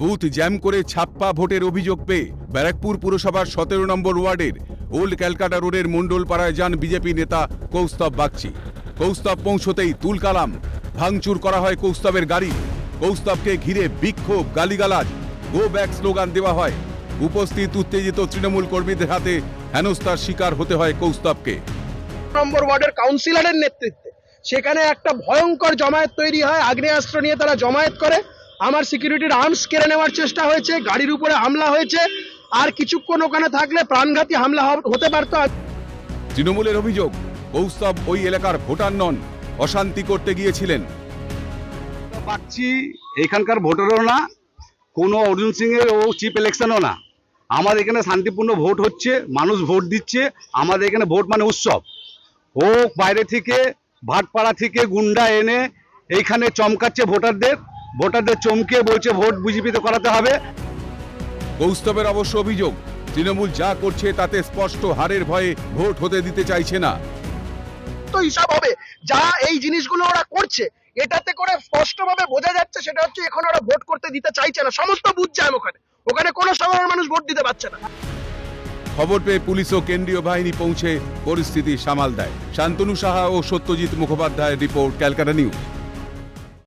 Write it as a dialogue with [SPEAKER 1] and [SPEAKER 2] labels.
[SPEAKER 1] Booth jam করে ছাপ্পা ভোটের অভিযোগ পেয়ে ব্যারাকপুর পুরসভার সতেরো নম্বর ওয়ার্ডের ওল্ড ক্যালকাটা রোডের মণ্ডলপাড়ায় যান বিজেপি নেতা কৌস্তব বাগচি। কৌস্তব পৌঁছতেই তুলকালাম, ভাঙচুর করা হয় কৌস্তবের গাড়ি। কৌস্তবকে ঘিরে বিক্ষোভ, গালিগালাজ গো ব্যাক স্লোগান দেওয়া হয়। উপস্থিত উত্তেজিত তৃণমূল কর্মীদের হাতে হেনস্থার শিকার হতে হয় কৌস্তবকে।
[SPEAKER 2] নম্বর ওয়ার্ডের কাউন্সিলরের নেতৃত্বে। সেখানে একটা ভয়ঙ্কর জমায়েত তৈরি হয়, আগ্নেয়াস্ত্র নিয়ে তারা জমায়েত করে। আমার সিকিউরিটির আর্মস কেড়ে নেওয়ার চেষ্টা হয়েছে গাড়ির উপরে হামলা হয়েছে আর কিছুক্ষণ ওখানে থাকলে প্রাণঘাতী হামলা হতে পারতো।
[SPEAKER 1] তৃণমূলের অভিযোগ কৌস্তব ওই এলাকার ভোটার নন অশান্তি করতে গিয়েছিলেন।
[SPEAKER 3] পাচ্ছি এখানকার ভোটারও না কোনো অর্জুন সিং এর ও চিফ ইলেকশনও না। আমাদের এখানে শান্তিপূর্ণ ভোট হচ্ছে মানুষ ভোট দিচ্ছে আমাদের এখানে ভোট মানে উৎসব। ও বাইরে থেকে ভাটপাড়া থেকে গুন্ডা এনে এইখানে চমকাচ্ছে ভোটারদের ভোটারদের চমকে বলছে ভোট বিজেপিতে করাতে হবে।
[SPEAKER 1] কৌস্তবের অবশ্য অভিযোগ তৃণমূল যা করছে তাতে স্পষ্ট হারের ভয়ে ভোট হতে দিতে চাইছে না।
[SPEAKER 2] তো হিসাব হবে যা এই জিনিসগুলো ওরা করছে এটাতে করে স্পষ্টভাবে বোঝা যাচ্ছে সেটা হচ্ছে এখন ওরা ভোট করতে দিতে চাইছে না। সমস্ত বুথ জ্যাম ওখানে। ওখানে কোনো সাধারণ মানুষ ভোট দিতে পারছে না।
[SPEAKER 1] খবর পেয়ে পুলিশ ও কেন্দ্রীয় বাহিনী পৌঁছে পরিস্থিতি সামাল দেয়। শান্তনু সাহা ও সত্যজিৎ মুখোপাধ্যায়ের রিপোর্ট ক্যালকাটা নিউজ।